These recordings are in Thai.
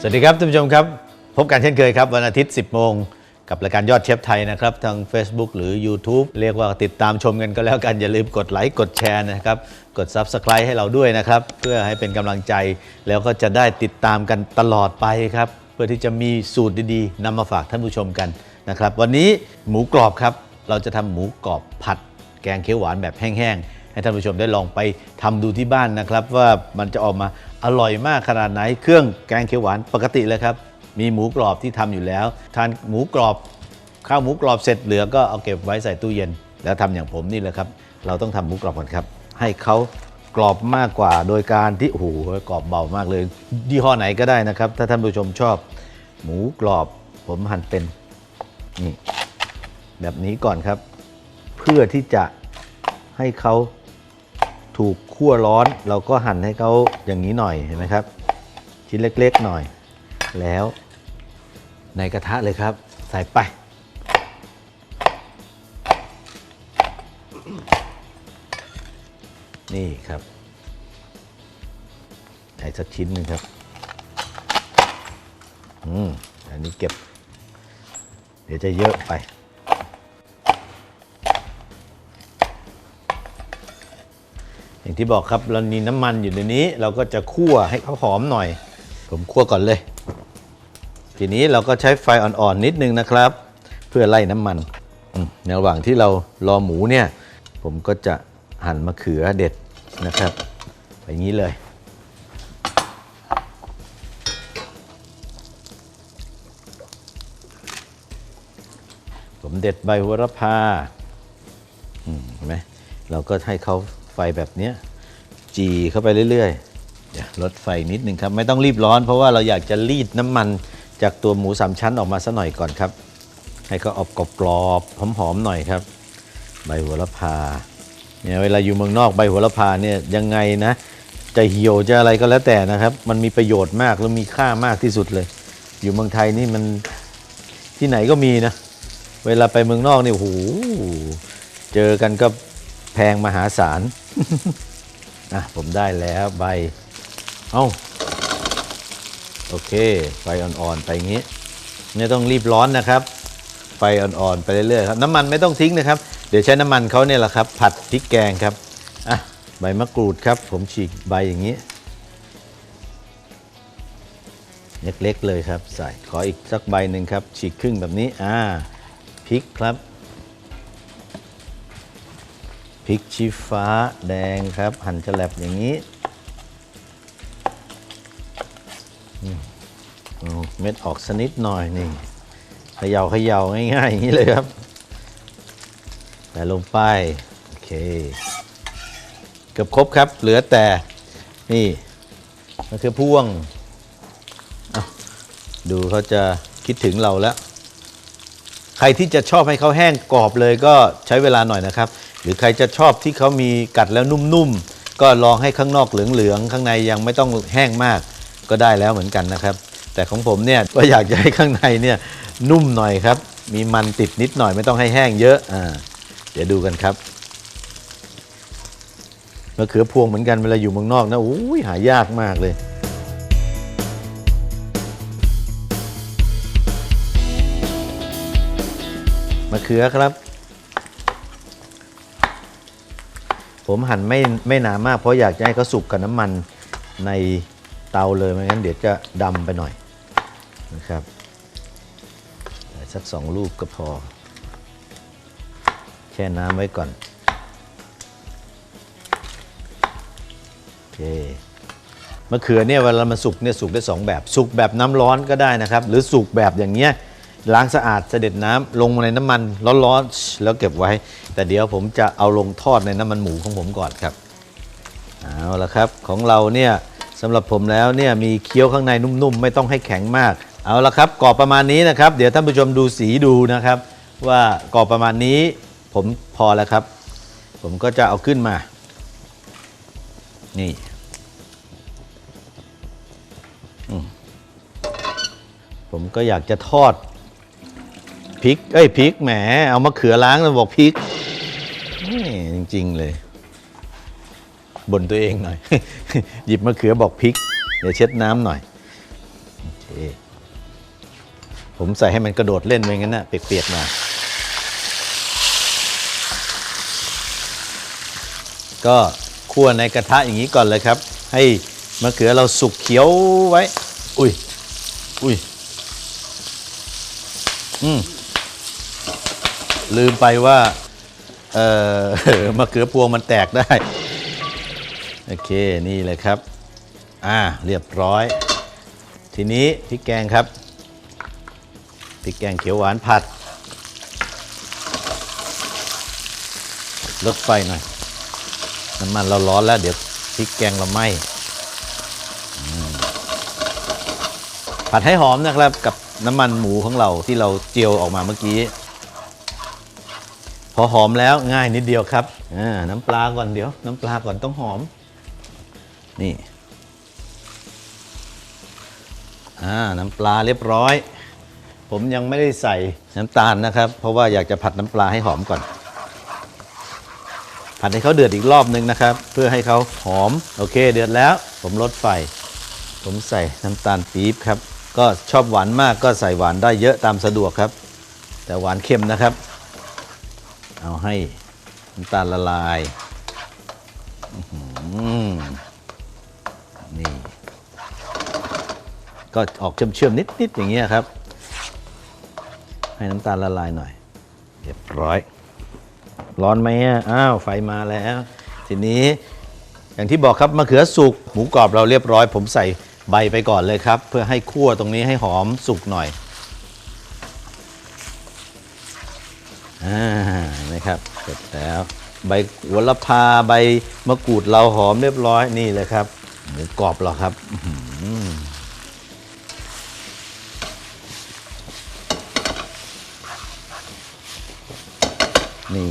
สวัสดีครับท่านผู้ชมครับ พบกันเช่นเคยครับ วันอาทิตย์ 10 โมง กับรายการยอดเชฟไทยนะครับ ทาง Facebook หรือ YouTube เรียกว่าติดตามชมกันก็แล้วกัน อย่าลืมกดไลค์กดแชร์นะครับ กด Subscribe ให้เราด้วยนะครับ เพื่อให้เป็นกำลังใจแล้วก็จะได้ติดตามกันตลอดไปครับ เพื่อที่จะมีสูตรดีๆนำมาฝากท่านผู้ชมกันนะครับวันนี้หมูกรอบครับเราจะทำหมูกรอบผัด แกงเขียวหวานแบบแห้งๆ ให้ท่านผู้ชมได้ลองไปทำดูที่บ้านนะครับ ว่ามันจะออกมาอร่อยมากขนาดไหน เครื่องแกงเขียวหวานปกติเลยครับ มีหมูกรอบที่ทำอยู่แล้ว ทานหมูกรอบ ข้าวหมูกรอบเสร็จเหลือก็เอาเก็บไว้ใส่ตู้เย็น แล้วทำอย่างผมนี่แหละครับ เราต้องทำหมูกรอบก่อนครับ ให้เขากรอบมากกว่าโดยการที่โอ้โหกรอบเบามากเลยยี่ห้อไหนก็ได้นะครับ ถ้าท่านผู้ชมชอบ หมูกรอบผมหั่นเป็นนี่แบบนี้ก่อนครับ เพื่อที่จะให้เขา ถูกคั่วร้อน เราก็หั่นให้เขาอย่างนี้หน่อยเห็นไหมครับ ชิ้นเล็กๆหน่อย แล้วในกระทะเลยครับ ใส่ไป นี่ครับใส่สักชิ้นหนึ่งครับอืมอันนี้เก็บ เดี๋ยวจะเยอะไป อย่างที่บอกครับเรามีน้ำมันอยู่ในนี้ เราก็จะคั่วให้เขาหอมหน่อย ผมคั่วก่อนเลย ทีนี้เราก็ใช้ไฟอ่อนๆนิดนึงนะครับ เพื่อไล่น้ำมันในระหว่างที่เรารอหมูเนี่ย ผมก็จะหั่นมะเขือเด็ดนะครับอย่างนี้เลยผมเด็ดใบโหระพาเห็นไหมเราก็ให้เขา ไฟแบบเนี้ยจีเข้าไปเรื่อยๆลดไฟนิดนึงครับ ไม่ต้องรีบร้อน เพราะว่าเราอยากจะรีดน้ำมันจากตัวหมูสามชั้นออกมาสัหน่อยก่อนครับ ให้เขาออกกรอบๆหอมๆหน่อยครับ ใบโหระพาเนี่ยเวลาอยู่เมืองนอกใบโหระพาเนี่ยยังไงนะ จะเหี่ยวจะอะไรก็แล้วแต่นะครับ มันมีประโยชน์มากแล้วมีค่ามากที่สุดเลย อยู่เมืองไทยนี่มันที่ไหนก็มีนะ เวลาไปเมืองนอกนี่โอ้โหเจอกันก็ แพงมหาศาลอะผมได้แล้วใบ เอ้า โอเค ไฟอ่อนๆ ไปอย่างนี้ไม่ต้องรีบร้อนนะครับ ไฟอ่อนๆ ไปเรื่อยๆครับน้ำมันไม่ต้องทิ้งนะครับ เดี๋ยวใช้น้ำมันเขาเนี่ยแหละครับ ผัดพริกแกงครับ อะ ใบมะกรูดครับ ผมฉีกใบอย่างนี้ เล็กๆเลยครับ ใส่ขออีกสักใบหนึ่งครับ ฉีกครึ่งแบบนี้ อ่าพริกครับ พริกชี้ฟ้าแดงครับ หั่นฉลับอย่างนี้เม็ดออกสนิดหน่อยนี่เขย่าเขย่าง่ายๆ อย่างนี้เลยครับใส่ลงไป โอเค เกือบครบครับ เหลือแต่ นี่มันคือพ่วง ดูเขาจะคิดถึงเราแล้ว ใครที่จะชอบให้เขาแห้งกรอบเลยก็ใช้เวลาหน่อยนะครับ หรือใครจะชอบที่เขามีกัดแล้วนุ่มๆ ก็ลองให้ข้างนอกเหลืองๆ ข้างในยังไม่ต้องแห้งมากก็ได้แล้วเหมือนกันนะครับ แต่ของผมเนี่ยก็อยากจะให้ข้างในเนี่ยนุ่มหน่อยครับ มีมันติดนิดหน่อยไม่ต้องให้แห้งเยอะอ่าเดี๋ยวดูกันครับมะเขือพวงเหมือนกันเวลาอยู่เมืองนอกนะอุ้ยหายากมากเลยมะเขือครับ ผมหั่นไม่ไม่หนามาก เพราะอยากจะให้เขาสุกกับน้ำมันในเตาเลยไม่งั้นเดี๋ยวจะดำไปหน่อยนะครับส่สักสองลูกก็พอ แช่น้ำไว้ก่อนโอเคมะเขือเนี่ยเวลามันสุกเนี่ยสุกได้สองแบบ สุกแบบน้ำร้อนก็ได้นะครับ หรือสุกแบบอย่างเงี้ย ล้างสะอาดเสด็จน้ำลงในน้ำมันร้อนๆแล้วเก็บไว้ แต่เดี๋ยวผมจะเอาลงทอดในน้ำมันหมูของผมก่อนครับเอาละครับของเราเนี่ยสำหรับผมแล้วเนี่ยมีเคี้ยวข้างในนุ่มๆ ไม่ต้องให้แข็งมาก เอาละครับกรอบประมาณนี้นะครับ เดี๋ยวท่านผู้ชมดูสีดูนะครับ ว่ากรอบประมาณนี้ผมพอแล้วครับ ผมก็จะเอาขึ้นมา นี่ผมก็อยากจะทอด พริก เอ้ยพริกแหมเอามะเขือล้างแล้วบอกพริกนี่จริง ๆ เลยบ่นตัวเองหน่อย หยิบมะเขือบอกพริก เดี๋ยวเช็ดน้ำหน่อยอผมใส่ให้มันกระโดดเล่นไปงั้นนะเปียกๆมา ก็คั่วในกระทะอย่างนี้ก่อนเลยครับ ให้มะเขือเราสุกเขียวไว้ อุ้ย อุ้ย อืม ลืมไปว่า เอ่อมะเขือพวงมันแตกได้ โอเคนี่เลยครับ อ่าเรียบร้อย ทีนี้พริกแกงครับพริกแกงเขียวหวานผัดลดไฟหน่อยน้ำมันเราร้อนแล้วเดี๋ยวพริกแกงเราไหม้อืมผัดให้หอมนะครับกับน้ำมันหมูของเราที่เราเจียวออกมาเมื่อกี้ พอหอมแล้วง่ายนิดเดียวครับน้ำปลาก่อนเดี๋ยว น้ำปลาก่อนต้องหอม นี่น้ำปลาเรียบร้อย ผมยังไม่ได้ใส่น้ำตาลนะครับ เพราะว่าอยากจะผัดน้ำปลาให้หอมก่อน ผัดให้เขาเดือดอีกรอบนึงนะครับ เพื่อให้เขาหอม โอเค เดือดแล้ว ผมลดไฟ ผมใส่น้ำตาลปี๊บครับ ก็ชอบหวานมากก็ใส่หวานได้เยอะตามสะดวกครับ แต่หวานเค็มนะครับ เอาให้น้ำตาลละลายนี่ ก็ออกเชื่อมๆนิด ๆ อย่างเงี้ยครับ ให้น้ำตาลละลายหน่อย เรียบร้อย ร้อนไหมอ้าวไฟมาแล้ว ทีนี้อย่างที่บอกครับมะเขือสุกหมูกรอบเราเรียบร้อย ผมใส่ใบไปก่อนเลยครับ เพื่อให้คั่วตรงนี้ให้หอมสุกหน่อย อ่านะครับเสร็จแล้วใบหัวละพาใบมะกรูดเราหอมเรียบร้อยนี่เลยครับหมูกรอบเราครับนี่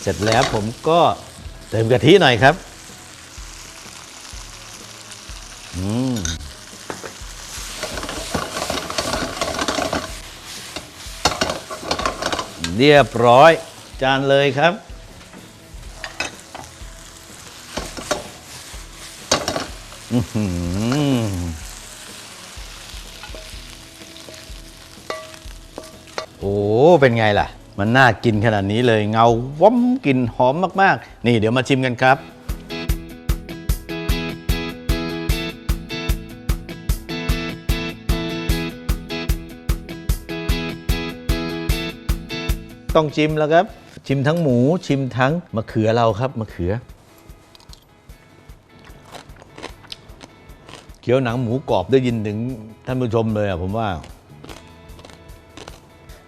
เสร็จแล้วผมก็เติมกะทิหน่อยครับ เรียบร้อย จานเลยครับอือหือโอ้ เป็นไงล่ะ มันน่ากินขนาดนี้เลย เงาว้อมกลิ่นหอมมาก ๆ นี่เดี๋ยวมาชิมกันครับ ต้องชิมแล้วครับ ชิมทั้งหมูชิมทั้งมะเขือเราครับมะเขือ เคี้ยวหนังหมูกรอบได้ยินถึงท่านผู้ชมเลยอะผมว่า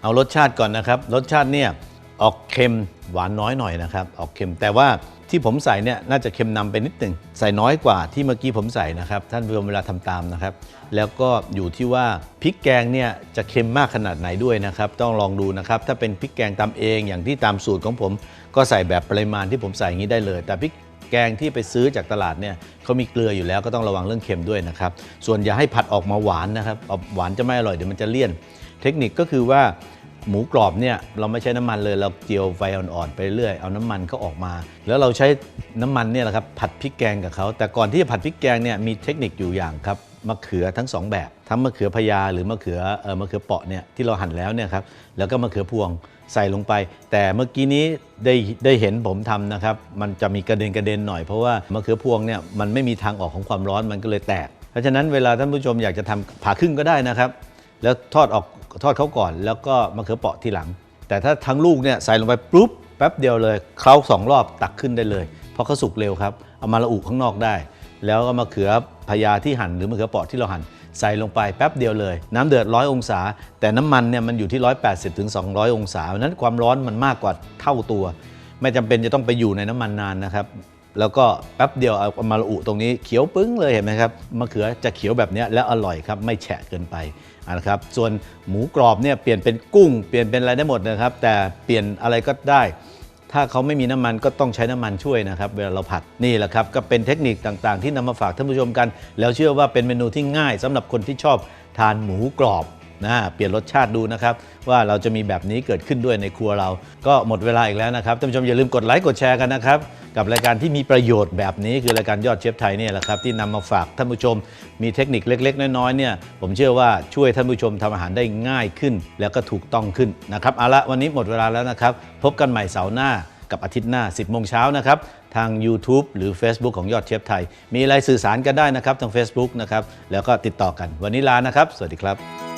เอารสชาติก่อนนะครับ รสชาติเนี่ย ออกเค็มหวานน้อยหน่อยนะครับ ออกเค็มแต่ว่าที่ผมใส่เนี่ยน่าจะเค็มนำไปนิดหนึ่งใส่น้อยกว่าที่เมื่อกี้ผมใส่นะครับ ท่านผู้ชมเวลาทำตามนะครับ แล้วก็อยู่ที่ว่าพริกแกงเนี่ยจะเค็มมากขนาดไหนด้วยนะครับ ต้องลองดูนะครับ ถ้าเป็นพริกแกงตำเองอย่างที่ตามสูตรของผม ก็ใส่แบบปริมาณที่ผมใส่อย่างนี้ได้เลย แต่พริกแกงที่ไปซื้อจากตลาดเนี่ยเขามีเกลืออยู่แล้วก็ต้องระวังเรื่องเค็มด้วยนะครับ ส่วนอย่าให้ผัดออกมาหวานนะครับออกหวานจะไม่อร่อยเดี๋ยวมันจะเลี่ยน เทคนิคก็คือว่า หมูกรอบเนี่ยเราไม่ใช้น้ำมันเลยเราเจียวไฟอ่อนๆไปเรื่อยเอาน้ำมันเขาออกมา แล้วเราใช้น้ำมันเนี่ยแหละครับผัดพริกแกงกับเขาแต่ก่อนที่จะผัดพริกแกงเนี่ยมีเทคนิคอยู่อย่างครับมะเขือทั้งสองแบบทั้งมะเขือพญาหรือมะเขือเออมะเขือเปาะเนี่ยที่เราหั่นแล้วเนี่ยครับแล้วก็มะเขือพวงใส่ลงไป แต่เมื่อกี้นี้ได้ได้เห็นผมทำนะครับ มันจะมีกระเด็นกระเด็นหน่อยเพราะว่ามะเขือพวงเนี่ยมันไม่มีทางออกของความร้อนมันก็เลยแตก เพราะฉะนั้นเวลาท่านผู้ชมอยากจะทำผ่าครึ่งก็ได้นะครับ แล้วทอดออกทอดเขาก่อน แล้วก็มะเขือเปาะทีหลัง แต่ถ้าทั้งลูกเนี่ยใส่ลงไปปุ๊บแป๊บเดียวเลยเคล้าสองรอบตักขึ้นได้เลย เพราะเขาสุกเร็วครับ เอามาละอุข้างนอกได้ แล้วก็มะเขือพญาที่หั่นหรือมะเขือเปาะที่เราหั่นใส่ลงไปแป๊บเดียวเลย น้ำเดือดร้อยองศา แต่น้ำมันเนี่ยมันอยู่ที่ 180ถึง200 องศาเพราะฉะนั้นความร้อนมันมากกว่าเท่าตัว ไม่จำเป็นจะต้องไปอยู่ในน้ำมันนานนะครับ แล้วก็แป๊บเดียวเอามาละอุตรงนี้เขียวปึ้งเลยเห็นไหมครับมะเขือจะเขียวแบบนี้แล้วอร่อยครับไม่แฉะเกินไปะนะครับส่วนหมูกรอบเนี่ยเปลี่ยนเป็นกุ้งเปลี่ยนเป็นอะไรได้หมดนะครับ แต่เปลี่ยนอะไรก็ได้ ถ้าเขาไม่มีน้ำมันก็ต้องใช้น้ำมันช่วยนะครับ เวลาเราผัดนี่แหละครับก็เป็นเทคนิคต่างๆ ที่นำมาฝากท่านผู้ชมกัน แล้วเชื่อว่าเป็นเมนูที่ง่ายสำหรับคนที่ชอบทานหมูกรอบ นะเปลี่ยนรสชาติดูนะครับ ว่าเราจะมีแบบนี้เกิดขึ้นด้วยในครัวเรา ก็หมดเวลาอีกแล้วนะครับท่านผู้ชมอย่าลืมกดไลค์กดแชร์กันนะครับกับรายการที่มีประโยชน์แบบนี้คือรายการยอดเชฟไทยเนี่ยแหละครับที่นำมาฝากท่านผู้ชม มีเทคนิคเล็ก ๆ น้อยๆเนี่ยผมเชื่อว่าช่วยท่านผู้ชมทำอาหารได้ง่ายขึ้น แล้วก็ถูกต้องขึ้นนะครับเอาละวันนี้หมดเวลาแล้วนะครับ พบกันใหม่เสาร์หน้ากับอาทิตย์หน้า 10 โมงเช้านะครับ ทาง YouTube หรือ Facebook ของยอดเชฟไทย มีอะไรสื่อสารกันได้นะครับทาง Facebook นะครับแล้วก็ติดต่อกันวันนี้ลานะครับ สวัสดีครับ